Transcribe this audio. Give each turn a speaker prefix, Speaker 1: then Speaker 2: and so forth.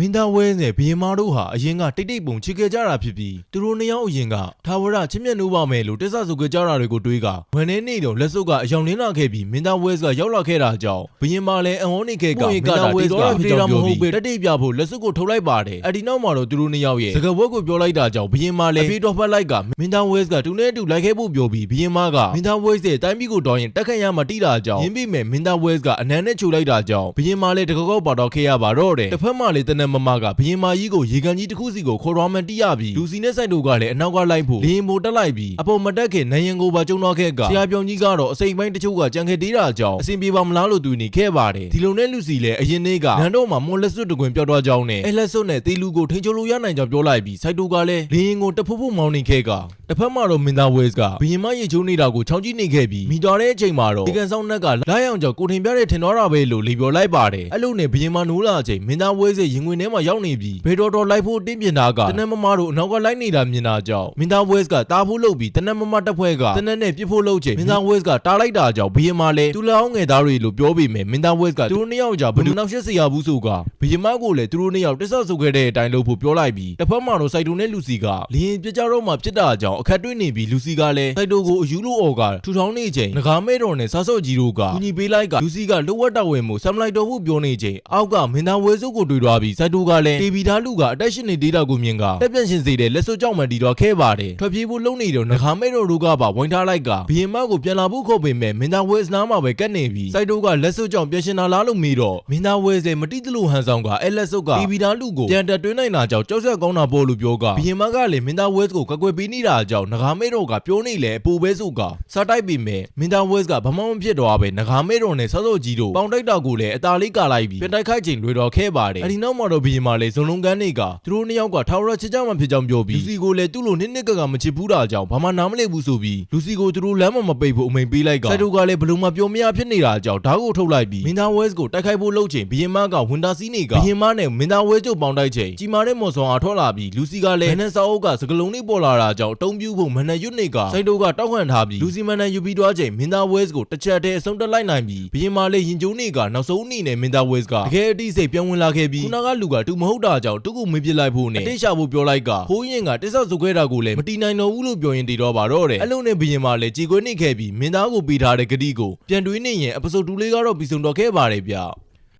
Speaker 1: မင်းသားဝဲနဲ့ဘီရင်မာတို့ဟာအရင်ကတိတ်တိတ်ပုံချစ်ခဲ့ကြတာဖြစ်ပြီးသူတို့နှစ်ယောက်အရင်ကထာဝရချစ်မြတ်နိုးပါမယ်လို့တစ္ဆဆိုခဲ့ကြတာတွေကိုတွေးကဝန်နေနေတော့လက်စုပ်ကအယောင်လင်းလာခဲ့ပြီးမင်းသားဝဲကရောက်လာခဲ့တာကြောင့်ဘီရင်မာလည်းအဟောနေခဲ့ကမင်းသားဝဲကတေတာမဟုတ်ပဲတတိပြဖို့လက်စုပ်ကိုထုတ်လိုက်ပါတယ်အဒီနောက်မှာတော့သူတို့နှစ်ယောက်ရဲ့စကားဝတ်ကိုပြောလိုက်တာကြောင့်ဘီရင်မာလည်းအပြေတော်ဖက်လိုက်ကမင်းသားဝဲကတူနဲ့တူလိုက်ခဲ့ဖို့ပြောပြီးဘီရင်မာကမင်းသားဝဲရဲ့တိုင်းပြည်ကိုတော်ရင်တက်ခတ်ရမှတိတာကြောင့်ရင်းပြီးမဲ့မင်းသားဝဲကအနမ်းနဲ့ချိုလိုက်တာကြောင့်ဘီရင်မာလည်းတကောက်ပါတော့ခဲ့ရပါတော့တယ်တစ်ဖက်မှာလည်းတနက်မမကဘီရင်မာကြီးကိုရေကန်ကြီးတစ်ခုစီကိုခေါ်တော်မှန်တိရပြီးလူစီနဲ့ဆိုင်တို့ကလည်းအနောက်ကလိုက်ဖို့လင်းမိုတက်လိုက်ပြီးအပေါ်မတက်ခင်နိုင်ရင်ကိုပါကျုံတော့ခဲ့ကဆရာပြောင်ကြီးကတော့အစိမ်ပိုင်းတချို့ကကြံခဲ့သေးတာကြောင့်အဆင်ပြေပါမလားလို့သူနေခဲ့ပါတယ်ဒီလိုနဲ့လူစီလည်းအရင်နေ့ကနန်းတော့မှာမွန်လက်စွပ်တကွင်ပြောတော့ကြောင်းနဲ့အဲလက်စွပ်နဲ့တေလူကိုထိန်ချိုလို့ရနိုင်ကြောင်းပြောလိုက်ပြီးဆိုင်တို့ကလည်းလင်းကိုတဖူးဖူးမောင်းနေခဲ့ကတစ်ဖက်မှာတော့မင်းသားဝဲစ်ကဘီရင်မရေချိုးနေတာကိုချောင်းကြည့်နေခဲ့ပြီးမိတော်တဲ့အချိန်မှာတော့ဒီကန်ဆောင်နက်ကလာရောက်ကြောင့်ကိုထင်ပြတဲ့ထင်တော့တာပဲလို့လေပြောလိုက်ပါတယ်အဲ့လိုနဲ့ဘီရင်မနိုးလာအချိန်မင်းသားဝဲစ်ရဲ့ရင်ဝင်ထဲမှာရောက်နေပြီးဘေတော်တော်လိုက်ဖို့တင်းပြင်တာကတနက်မမတို့အနောက်ကလိုက်နေတာမြင်တာကြောင့်မင်းသားဝဲစ်ကတားဖို့လုပ်ပြီးတနက်မမတက်ဖွဲကတနက်နဲ့ပြစ်ဖို့လုပ်ချိန်မင်းသားဝဲစ်ကတားလိုက်တာကြောင့်ဘီရင်မလည်းသူလောင်းငယ်သားတွေလို့ပြောပေမဲ့မင်းသားဝဲစ်ကသူတို့နှစ်ယောက်ကြာဘယ်လိုနောက်ရှက်စရာဘူးဆိုကဘီရင်မကိုလည်းသူတို့နှစ်ယောက်တက်ဆော့ဆုပ်ခဲ့တဲ့အတိုင်းလုပ်ဖို့ပြောလိုက်ပြီးတစ်ဖက်မှာတော့စိုက်တုံနဲ့လူစီကလင်းပြကြတော့မှဖြစ်တာကြောင့်အခက်တွေ့နေပြီးလူစီကလည်းစိုက်တုံကိုအယူလို့အော်ကထူထောင်းနေချိန်ငကားမဲတော်နဲ့ဆာဆော့ကြီးတို့ကကူညီပေးလိုက်ကလူစီကလိုဝတ်တော်ဝင်မှုဆမ်လိုက်တော်ဖို့ပြောနေချိန်အောက်ကမင်းသားဝဲစုပ်ကိုတွေ့သွားပြီးစိုက်တုံကလည်းတေဗီသားလူကအတက်ရှင်နေဒေတာကိုမြင်ကတက်ပြန့်ရှင်စေတဲ့လက်စွပ်ကြောင့်မှတီတော့ခဲပါတယ်ထွက်ပြေးဖို့လုံနေတော့ငကားမဲတော်တို့ကပါဝိုင်းထားလိုက်ကဘီရင်မကိုပြန်လာဖို့ခေါ်ပေမဲ့မင်းသားဝဲစနားမှာပဲကတ်နေပြီးစိုက်တုံကလက်စွပ်ကြောင့်ပြန်ရှင်လာလားလို့မေးတော့မင်းသားဝဲစဲမတိတလို့ဟန်ဆောင်ကအဲလက်စွပ်ကတေဗီသားလူကိုပြန်တက်တွင်းနိုင်တာကြောင့်ကြောက်ဆက်ကောင်းတာပေါ်လို့ပြောကဘီရင်မကလည်းမင်းသားဝဲစကိုကကွယ်ပေးနေတာကြောင့်ငကားမဲတော်ကပြောနေလေအပူပဲစုကစားတိုက်ပေမဲ့မင်းသားဝဲစကဘာမှမဖြစ်တော့ပဲငကားမဲတော်နဲ့ဆော့ဆော့ကြီးတို့ပေါင်တိုက်တာကိုလည်းအသာလေးကာလိုက်ပြီးပြန်တိုက်ခိုက်ချိန်လွေတော်ခဲပါတယ်အဲဒီနောက်မှာတော့ဘီရင်မလည်းဇုံလုံးကန်းတွေကသူတို့နှစ်ယောက်ကထာဝရချစ်ကြမှဖြစ်ကြောင်းပြောပြီးလူစီကိုလည်းသူ့လိုနစ်နစ်ကကမချစ်ဘူးတာကြောင့်ဘာမှနားမလည်ဘူးဆိုပြီးလူစီကိုသူတို့လမ်းမမပိတ်ဖို့အမိန်ပေးလိုက်ကစိုက်တို့ကလည်းဘလို့မပြောမရဖြစ်နေတာကြောင့်ဓာတ်ကိုထုတ်လိုက်ပြီးမင်းသားဝဲစကိုတိုက်ခိုက်ဖို့လုပ်ချိန်ဘီရင်မကဝန်တာစီးနေကဘီရင်မနဲ့မင်းသားဝဲကျုပ်ပေါင်တိုက်ချိန်ကြီးမားတဲ့မော်ဆောင်အားထွက်လာပြီးလူစီကလည်းမနက်စာအုပ်ကစကလုံးလေးပေါ်လာတာကြောင့်တုံးပြူဖို့မနက်ရွတ်နေကစိုက်တို့ကတောက်ခံထားပြီးလူစီမန်နဲ့ယူပြီးသွားချိန်မင်းသားဝဲစကိုတစ်ချက်တည်းအဆုံးတက်လိုက်နိုင်ပြီးဘီရင်မလေးရင်ကျိုးနေကနောက်ဆုံးအနေနဲ့မင်းသားဝဲစကတကယ်အတိစိတ်ပြန်ဝင်လာခဲ့ပြီးခုနကလူကတူမဟုတ်တာကြောင့်တူကိုမေးပစ်လိုက်ဖို့နဲ့အတိတ်ရှာဖို့ပြောလိုက်ကဖိုးရင်ကတိဆောက်စုခဲ့တာကိုလည်းမတီနိုင်တော့ဘူးလို့ပြောရင်တည်တော့ပါတော့တယ်အဲ့လိုနဲ့ဘီရင်မလည်းကြေခွေးနေခဲ့ပြီးမင်းသားကိုပေးထားတဲ့ဂတိကိုပြန်တွေးနေရင်အပစိုးတူလေးကတော့ပြီးဆုံးတော့ခဲ့ပါတယ်ဗျ